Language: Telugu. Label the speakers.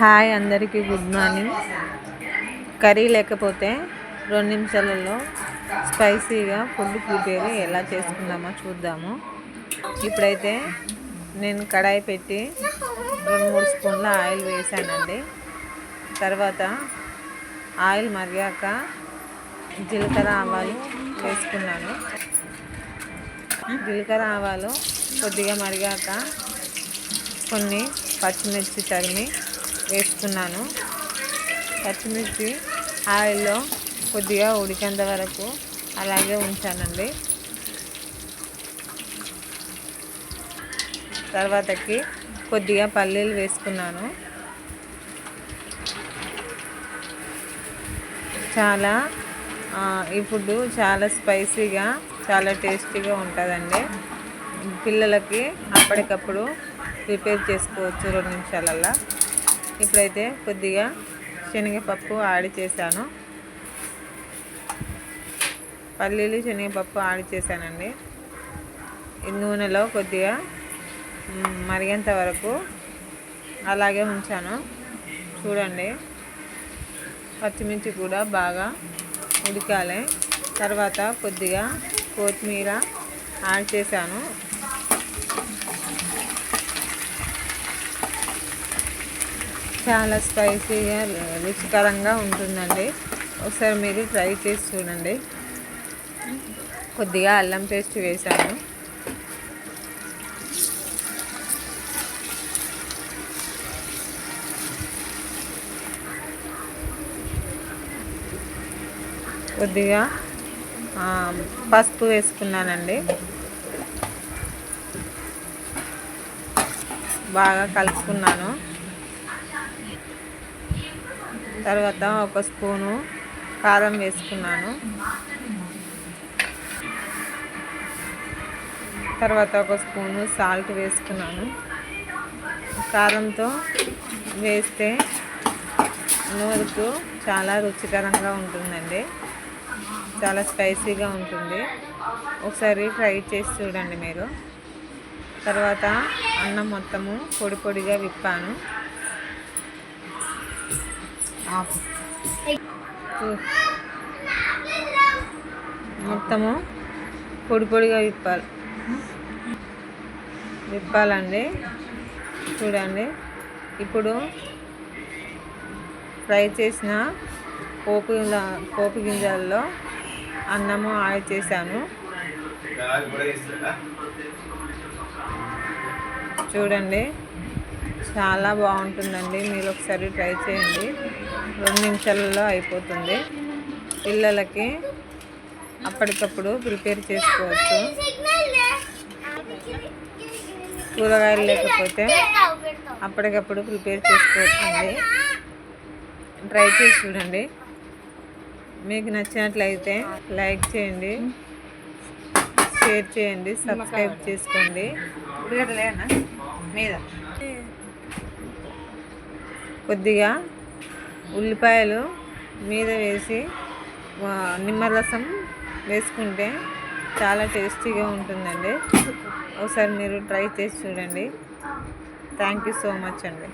Speaker 1: హాయ్ అందరికీ గుడ్ మార్నింగ్. కర్రీ లేకపోతే రెండు నిమిషాలలో స్పైసీగా ఫుడ్ ప్రిపేర్ ఎలా చేసుకుందామో చూద్దాము. ఇప్పుడైతే నేను కడాయి పెట్టి రెండు మూడు స్పూన్ల ఆయిల్ వేసానండి. తర్వాత ఆయిల్ మరిగాక జీలకర్ర ఆవాలు వేసుకున్నాను. జీలకర్ర ఆవాలు కొద్దిగా మరిగాక కొన్ని పచ్చిమిర్చి తరిమి వేసుకున్నాను పచ్చిమిర్చి ఆయిల్లో కొద్దిగా ఉడికేంత వరకు అలాగే ఉంచానండి. తర్వాతకి కొద్దిగా పల్లీలు వేసుకున్నాను. చాలా ఈ ఫుడ్ చాలా స్పైసీగా చాలా టేస్టీగా ఉంటుందండి. పిల్లలకి అప్పటికప్పుడు ప్రిపేర్ చేసుకోవచ్చు రెండు నిమిషాలల్లో. ఇప్పుడైతే కొద్దిగా శనగపప్పు యాడ్ చేశాను. పల్లీలు శనగపప్పు యాడ్ చేశానండి. ఈ నూనెలో కొద్దిగా మరిగేంత వరకు అలాగే ఉంచాను. చూడండి. పచ్చిమిర్చి కూడా బాగా ఉడకాలి. తర్వాత కొద్దిగా కొత్తిమీర యాడ్ చేశాను. చాలా స్పైసీగా రుచికరంగా ఉంటుందండి. ఒకసారి మీరు ట్రై చేసి చూడండి. కొద్దిగా అల్లం పేస్ట్ వేసాను. కొద్దిగా పసుపు వేసుకున్నానండి. బాగా కలుపుకున్నాను. తర్వాత ఒక స్పూను కారం వేసుకున్నాను. తర్వాత ఒక స్పూను సాల్ట్ వేసుకున్నాను. కారంతో వేస్తే నూరుకు చాలా రుచికరంగా ఉంటుందండి. చాలా స్పైసీగా ఉంటుంది. ఒకసారి ట్రై చేసి చూడండి మీరు. తర్వాత అన్నం మొత్తము పొడి పొడిగా విప్పాను. మొత్తము పొడి పొడిగా విప్పాలి. విప్పాలండి. చూడండి. ఇప్పుడు ఫ్రై చేసిన పోపు గింజ- పోపు గింజల్లో అన్నము ఆయిల్ చేశాను. చూడండి. చాలా బాగుంటుందండి. మీరు ఒకసారి ట్రై చేయండి. రెండు నిమిషాలలో అయిపోతుంది. పిల్లలకి అప్పటికప్పుడు ప్రిపేర్ చేసుకోవచ్చు. కూరగాయలు లేకపోతే అప్పటికప్పుడు ప్రిపేర్ చేసుకోవచ్చండి. ట్రై చేసి చూడండి. మీకు నచ్చినట్లయితే లైక్ చేయండి. షేర్ చేయండి. సబ్స్క్రైబ్ చేసుకోండి. మీద? కొద్దిగా ఉల్లిపాయలు మీద వేసి నిమ్మరసం వేసుకుంటే చాలా టేస్టీగా ఉంటుందండి. ఒకసారి మీరు ట్రై చేసి చూడండి. థ్యాంక్ యూ సో మచ్ అండి.